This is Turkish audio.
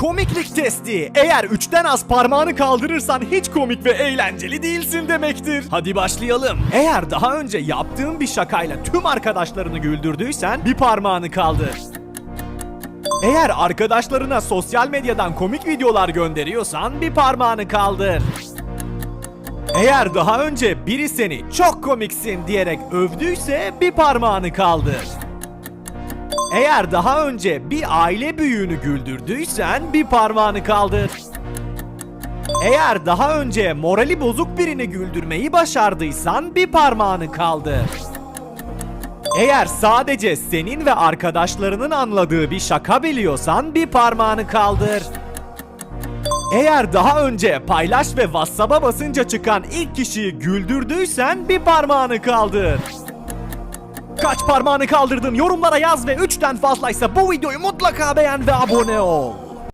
Komiklik testi. Eğer 3'ten az parmağını kaldırırsan hiç komik ve eğlenceli değilsin demektir. Hadi başlayalım. Eğer daha önce yaptığın bir şakayla tüm arkadaşlarını güldürdüysen bir parmağını kaldır. Eğer arkadaşlarına sosyal medyadan komik videolar gönderiyorsan bir parmağını kaldır. Eğer daha önce biri seni çok komiksin diyerek övdüyse bir parmağını kaldır. Eğer daha önce bir aile büyüğünü güldürdüysen bir parmağını kaldır. Eğer daha önce morali bozuk birini güldürmeyi başardıysan bir parmağını kaldır. Eğer sadece senin ve arkadaşlarının anladığı bir şaka biliyorsan bir parmağını kaldır. Eğer daha önce paylaş ve WhatsApp'a basınca çıkan ilk kişiyi güldürdüysen bir parmağını kaldır. Kaç parmağını kaldırdın yorumlara yaz ve 3'ten fazlaysa bu videoyu mutlaka beğen ve abone ol.